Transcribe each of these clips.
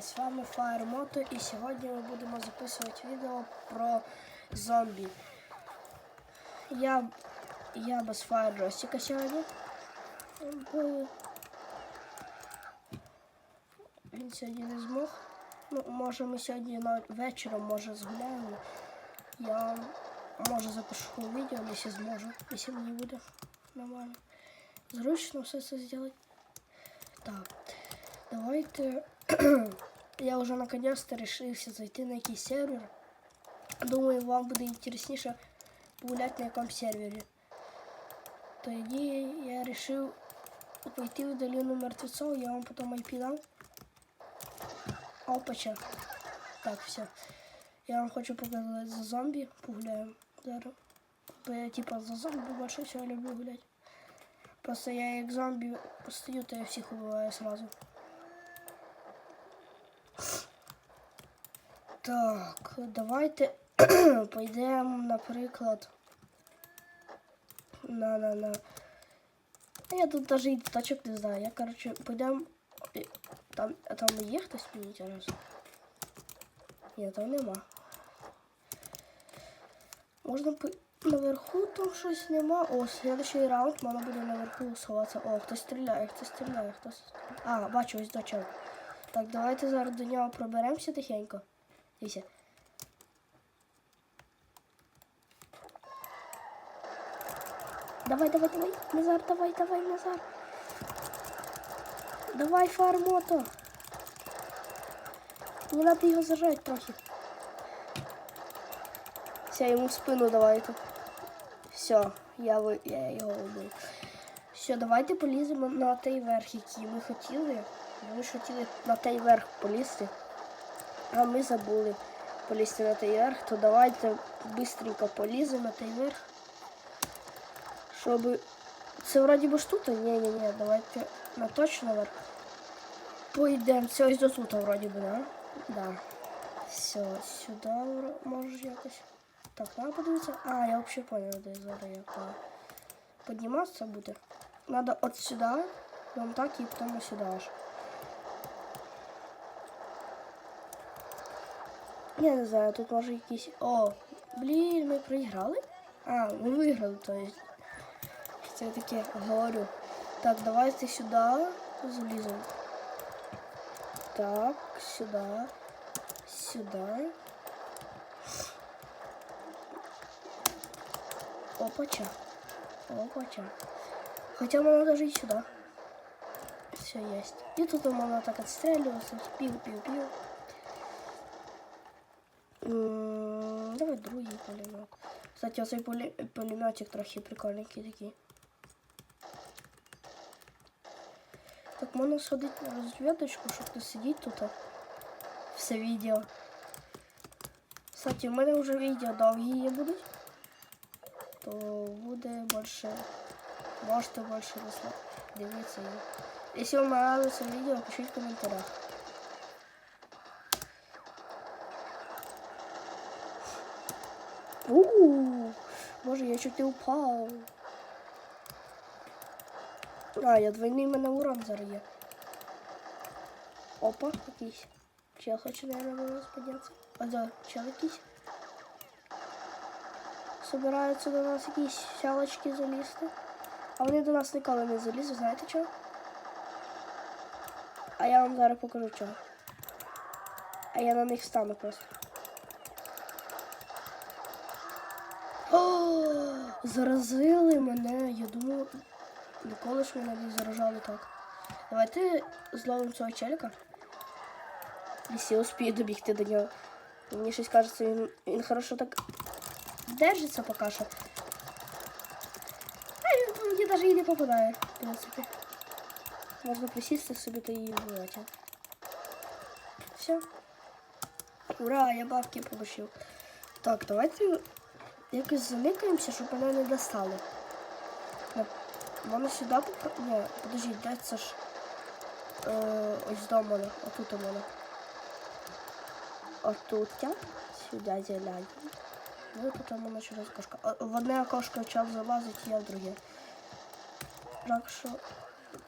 Гей, з вами FireMoto і сьогодні ми будемо записувати відео про зомбі. Я, я без Ростіка сьогодні. Він сьогодні не змог. Ну, може ми сьогодні на вечором може згуляємо. Я може запишу відео, якщо зможу, якщо мені буде нормально. Зручно все це зробити. Так, давайте. Я уже наконец-то решился зайти на якийсь сервер. Думаю, вам буде інтересніше погуляти на якому сервері. Тоді я решил пойти в долину мертвецов, я вам потом IP дам. Опача. Так, все. Я вам хочу показати за зомбі. Погуляємо зараз. Бо я типа за зомбі більше всього люблю гулять. Просто я як зомбі постою, то я всіх убиваю сразу. Так, давайте пойдемо, наприклад. На на на. Я тут даже і тачок не знаю. Я, короче, пойдемо. Там, там є хтось мені зараз? Ні, там нема. Можна наверху там щось нема. О, следующий раунд можна буде наверху сховатися. О, хтось стріляє, хтось стріляє, хтось. А, бачу, ось до чого. Так, давайте зараз до нього проберемося тихенько. Дивіться. Давай, давай, давай. Назар, давай, давай, Назар. Давай, фармото. Не надо його зажати трохи. Все, йому в спину давайте. Все, я, ви- я його убив. Все, давайте поліземо на той верх, який ми хотіли. Ми ж хотіли на той верх полізти. А ми забули полізти на той верх, то давайте быстренько поліземо на той верх. Щоб. Це вроді би ж тут? Ні, ні, ні, давайте на точно верх. Пойдемо. Все, ось до тут вроді би, да? Да. Все, сюди вро- може якось. Так, надо подивитися. А, я взагалі понял, де зараз як е, підніматися буде. Надо от сюди, прям так і потім сюди аж. Я не знаю, тут може якісь. О, блін, ми проіграли? А, ми виграли, то есть. Це я таке говорю. Так, давайте сюди заліземо. Так, сюди. Сюди. Опача. Опача. Хотя можно даже и сюда. Все есть. И тут можно так отстреливаться. Пил-пил-пил. М, Давай другий пулемет. Кстати, оцей пуле- пулеметик трохи прикольненький такий. Так можна сходити на розвідочку, щоб не сидіти тут. Все відео. Кстати, у мене вже відео довгі є будуть. То буде більше. Можете більше дивитися. Якщо вам понравилось відео, пишіть в коментарях. Ууу, боже, я чуть не упав. А, я двойний мене урон зараз є. Опа, якийсь. Чел хоче, наверное, до нас піднятися. А да, чел якийсь. Собираються до нас якісь сялочки залізти. А вони до нас ніколи не залізуть, знаєте чого? А я вам зараз покажу чого. А я на них стану просто. Заразили мене. Я думав, ніколи ж мене не заражали так. Давайте зловимо цього челика. Якщо я успію добігти до нього. Мені щось кажеться, він, він хорошо так держиться поки що. А він мені навіть і не попадає, в принципі. Можна присісти собі та її вбивати. Все. Ура, я бабки получив. Так, давайте якось заникаємося, щоб мене не достали. На- Можна сюди попро... Ні, подождіть, де це ж. Е, ось до мене, отут у мене. Отут я. Сюди зеляю. Ну тут у мене через окошко. В одне окошко чел залазить, я в друге. Так що.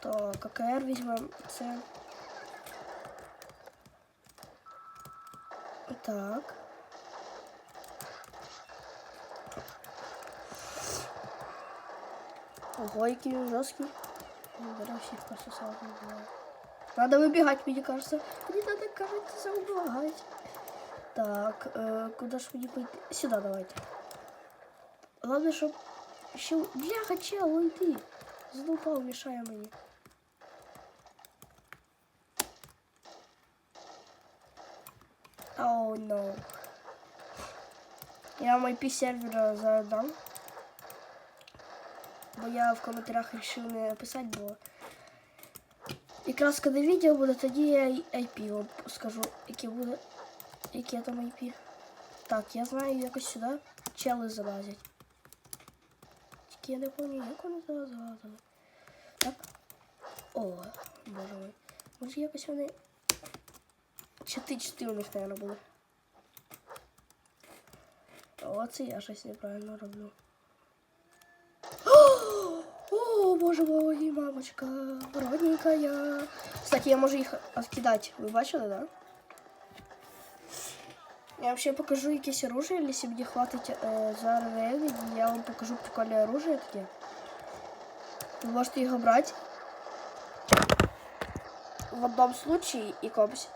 То ККР візьмемо. Це Так. Ого, який він жорсткий. Ну, Берем всіх. Надо выбегать, мне кажется. Мне надо, кажется, убегать. Так, э, куда ж мне пойти? Сюда давайте. Главное, чтоб еще... Бляха, чел, уйди. Задолбал, мешая мне. Оу, oh, no. Я вам IP сервера задам. Бо я в коментарях вирішив не писати, бо якраз коли відео буде, тоді я IP скажу, яке буде, яке там IP. Так, я знаю, якось сюди чели залазять. Тільки я не пам'ятаю, як вони туди залазили. Так. О, боже мой. Може якось вони. Чити чити у них, наверное, були. О, це я щось неправильно роблю. О, боже мой, мамочка, родненькая. Кстати, я можу їх откидати. Ви бачили, да? Я вообще покажу якесь оружие, якщо мені хватить е, за рейві, я вам покажу прикольне оружие таке. Ви можете його брати. В одному случае і комусь.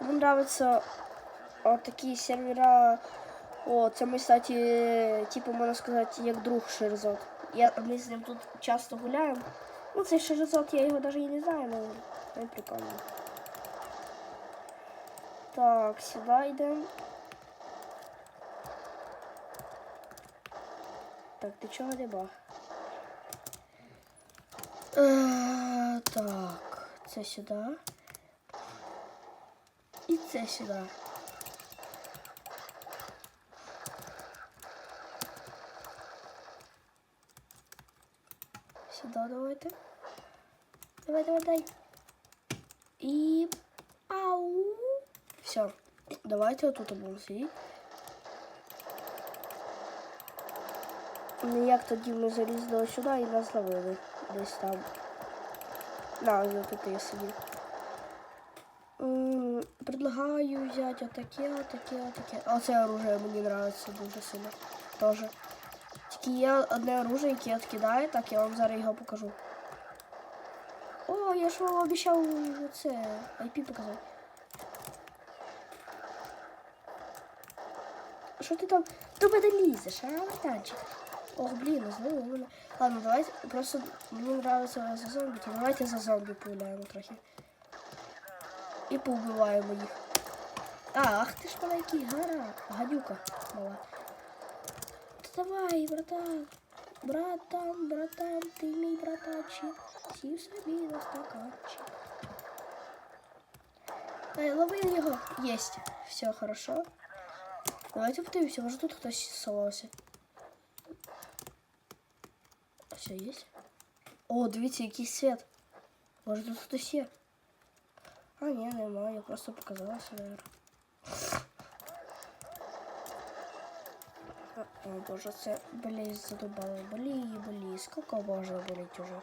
Мені нравятся вот такие сервера. О, це ми, кстати, типу, можна сказати, як друг Шерзот. Я, ми з ним тут часто гуляємо. Ну, цей Шерзот, я його навіть і не знаю, але він прикольний. Так, сюди йдемо. Так, ти чого не бах? Е, так, це сюди. І це сюди. Сюда давайте. Давай, давай, дай. И ау. Все. Давайте вот тут будемо сидіти. Ну як тоді ми залізли сюди і нас ловили. Десь там. На, ось тут я сидів. Предлагаю взяти отаке, отаке, отаке. Оце оружие мені нравится дуже сильно. Тоже. Є одне оружие, яке відкидає, так я вам зараз його покажу. О, я ж вам обіцяв це IP показати. Що ти там до мене лізеш, а, братанчик? Ох, блін, знову мене. Ладно, давайте просто мені нравится за зомбі, то давайте за зомбі погуляємо трохи. І поубиваємо їх. А, ах ти ж маленький гара, гадюка мала. Та давай, братан. Братан, братан, ти мій братанчик. Сів собі на стаканчик. Ай, лови його. Есть. Все хорошо. Давайте подивимося, може тут хтось сховався. Все, есть. О, дивіться, який світ. Може тут хтось є. А, ні, нема, я просто показалася, наверное. О, боже, це, блін, задобало. Болі, болі, скільки можна боліти уже?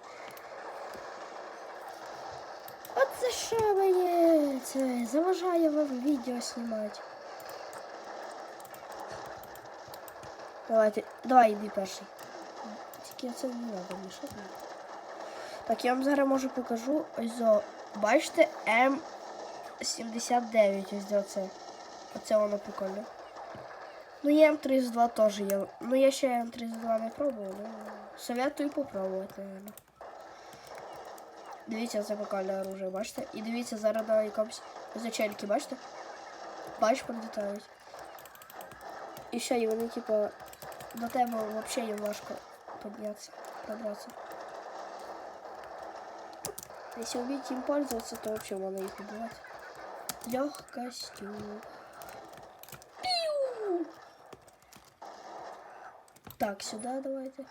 От це що мені? Це заважає вам відео знімати. Давайте, давай, йди перший. Тільки це не треба мішати. Так, я вам зараз можу покажу. Ось о, бачите, М79, ось оце. Оце воно прикольно. Ну, і М32 теж є. Ну, я ще М32 не пробував, ну, советую попробувати, наверное. Дивіться, це прикольне оружие, бачите? І дивіться, зараз на якомусь зачельки, бачите? Бач, підлітають. І ще, і вони, типа, до тебе взагалі їм важко піднятися, пробратися. Если уметь им пользоваться, то вообще можно их убивать. Легкостью. Так, сюда давайте.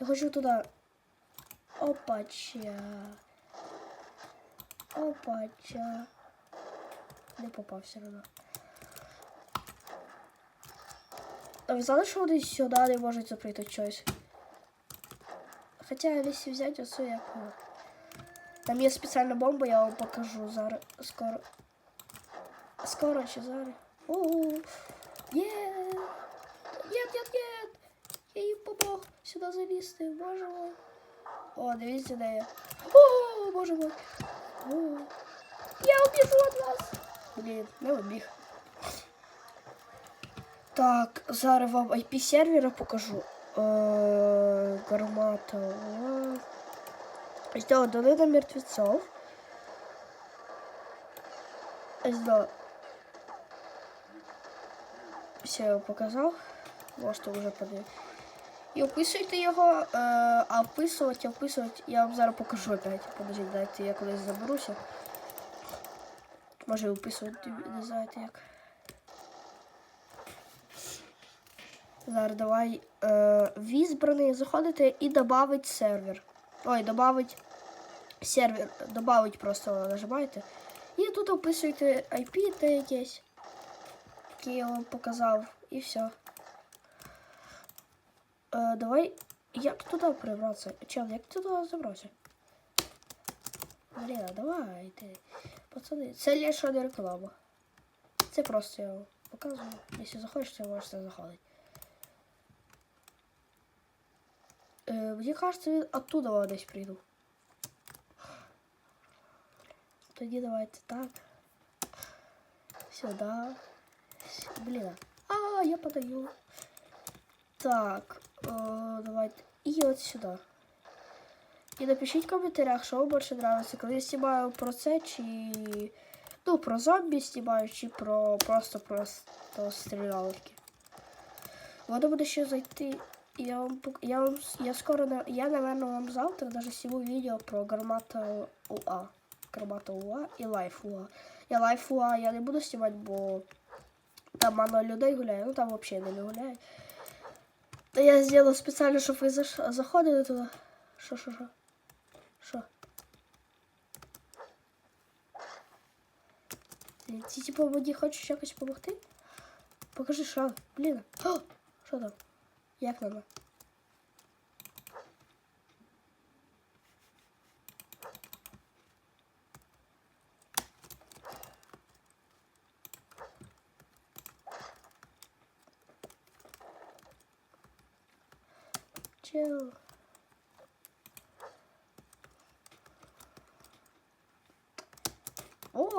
Я хочу туда. Опача. Опача. Не попав все равно. А ви знали, що вони сюди не можуть заприйти щось? Хоча, якщо взяти оце як. Там є спеціальна бомба, я вам покажу зараз. Скоро. Скоро чи зараз. О, є! Нет, нет, нет! Я їм помог сюди залізти, боже мой. О, дивіться, де я. О, боже мой. О, я убіжу від вас. Блін, не убіг. Так, зараз вам IP сервера покажу. Е, гармата. О. Ось до долина мертвецов. Ось до. Все, я показав. Можете вже подивитися. І описуйте його, е, а описувати, описувати, я вам зараз покажу опять. Подождіть, дайте я колись заберуся. Може описувати, не знаєте як. Зараз давай е, в ізбраний заходите і додавить сервер. Ой, додавить сервер, додавить просто нажимаєте. І тут описуєте IP те якесь, який я вам показав, і все. Е, давай. Як туди прибратися? Чел, як ти туди забрався? Блін, давай ти. Пацани, це лише не реклама. Це просто я показую. Якщо захочете, можете заходити. Е, мені кажется, він оттуда десь прийду. Тоді давайте так. Сюда. Блін. А, я подаю. Так, е, давайте. І от сюди. І напишіть в коментарях, що вам більше подобається, коли я знімаю про це, чи. Ну, про зомбі знімаю, чи про просто просто стрілялки. Воно буде ще зайти. Я вам, я вам, я скоро, я, наверное, вам завтра даже сниму видео про гармата УА. Гармата УА і лайф УА. Я лайф УА я не буду снимать, бо там мало людей гуляє, ну там вообще не гуляє. Та я сделал специально, чтобы вы заш- заходили туда. Шо, шо, шо. Шо. Ти, типа, типу мені хочеш якось допомогти? Покажи, що. Блін. Що там? Як надо?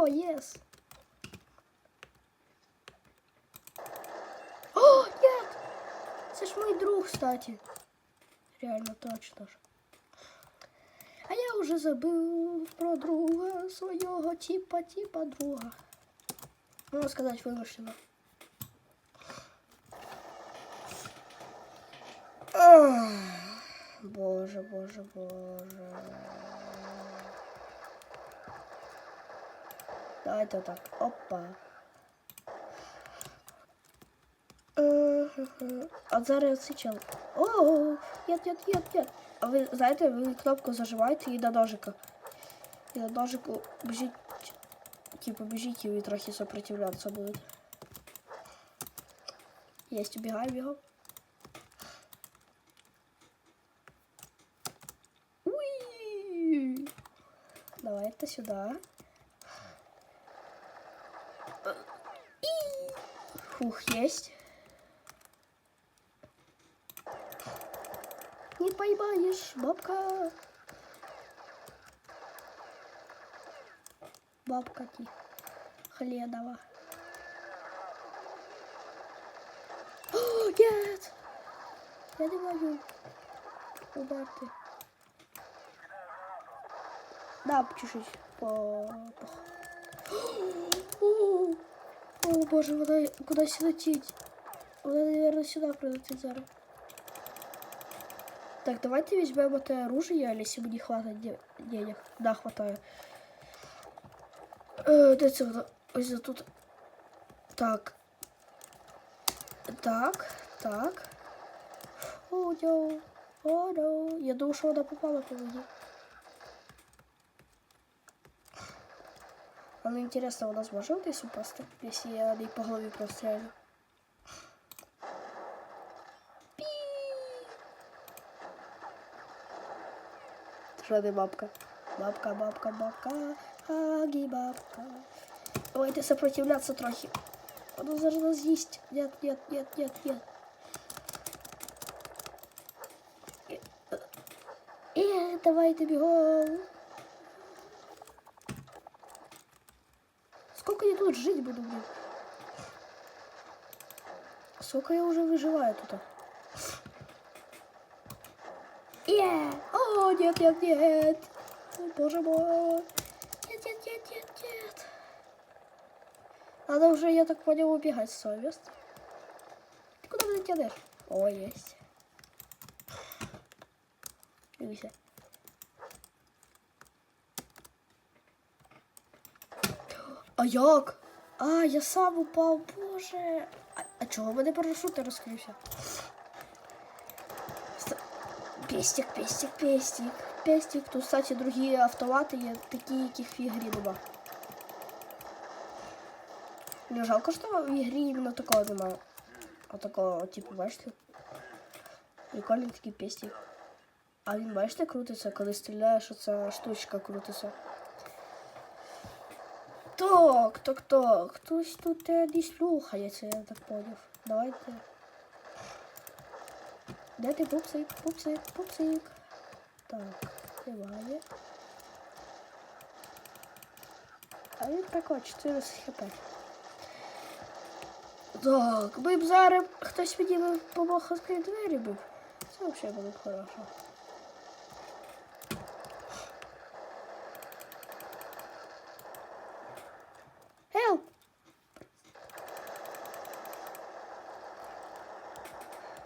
О, єс. О, нет! Це ж мой друг, кстати. Реально точно ж. А я уже забыл про друга свого типа типа друга. Можна сказати вимушено. Ах, Боже, боже, боже. Давайте так. Опа. Мгм. А зараз цей чел. О, нет, нет, нет, нет. А ви знаєте, ви кнопку зажимаєте і на ножика. І на ножику біжіть. Типу біжіть і ви трохи сопротивлятися будете. Єсть, убігай, бігом. Уй! Давайте сюда. Фух, есть. Не поймаешь, бабка. Бабка ти хледова. О, нет! Я не могу убрати. Да, чуть-чуть О, О, боже, вона кудись летить. Вона, наверное, сюда прилетить зараз. Так, давайте візьмемо те оружие, якщо мені хватить де- денег. Да, хватає. Е, де це воно? Ось за тут. Так. Так, так. О, йоу. О, no. Я думаю, що вона попала по мені. Але інтересно, вона зможе десь упасти, якщо я їй по голові прострелю. Пі. Бабка? Бабка, бабка, бабка, агі бабка. Давайте сопротивляться трохи. Воно зараз нас з'їсть. Нет, нет, нет, нет, нет. І, і давайте бігом. Сколько я тут жить буду, блин? Сколько я уже выживаю тут? Е! О, нет, нет, нет! О, боже мой! Нет, нет, нет, нет, нет! Надо уже, я так понял, убегать с своего места. Ты куда меня тянешь? О, есть. Дивися. А як? А, я сам упав, боже. А, а чого в мене парашут не розкрився? Пестик, пестик, пестик, пестик. Тут, кстати, другі автомати є такі, яких в ігрі нема. Не жалко, що в ігрі іменно такого немає. А такого, типу, бачите? Прикольний такий пестик. А він, бачите, крутиться, коли стріляєш, оця штучка крутиться. Так, так, так. Хтось тут не слухається, я так поняв. Давайте. Де ти пупсик, пупсик, пупсик? Так, немає. А він такой 14 хп. Так, ми б зараз хтось мені би помог відкрити двері був. Це взагалі було б хорошо.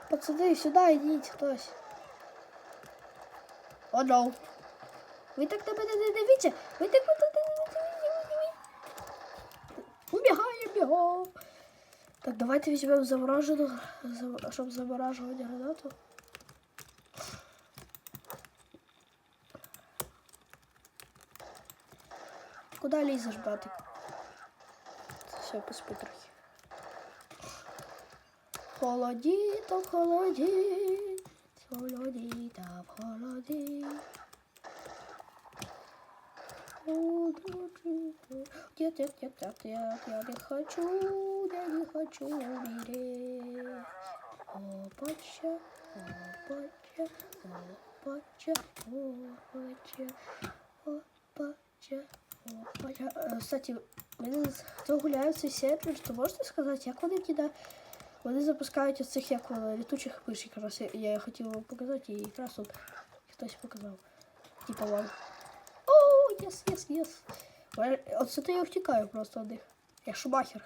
Пацаны, сюда идите, хтось. О, no. Ви так на мене не дивіться. Ви так на мене не дивіться. Убігаємо бігом. Так, давайте візьмемо заморожену, зам- щоб заморажувати гранату. Куда лізеш, братик? Все, поспи трохи. Холоді, та в холоді, холоді, та в холоді. Нет, нет, нет, нет, нет, я не хочу, я не хочу умереть. Опача, опача, опача, опача, опача, опача. Е, Кстати, вони хто гуляє в цей сервер, то можете сказати, як вони кида? Вони запускають ось цих як воно, літучих миш, якраз я, я хотів вам показати, і якраз тут хтось показав. Типа вам. О, єс, єс, єс. Оце то я втікаю просто від них. Я шумахер.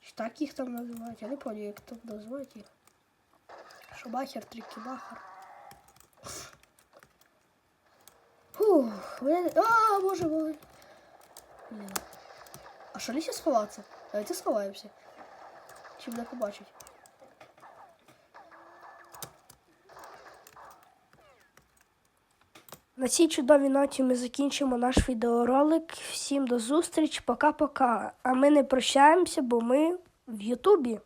Чи так їх там називають? Я не пам'ятаю, як там називають їх. Шумахер, трикімахер. Фух, мене... А, боже мой. Блін. А що ліся сховатися? Давайте сховаємося. Чи мене побачать? На цій чудовій ноті ми закінчимо наш відеоролик. Всім до зустрічі, пока-пока. А ми не прощаємося, бо ми в Ютубі.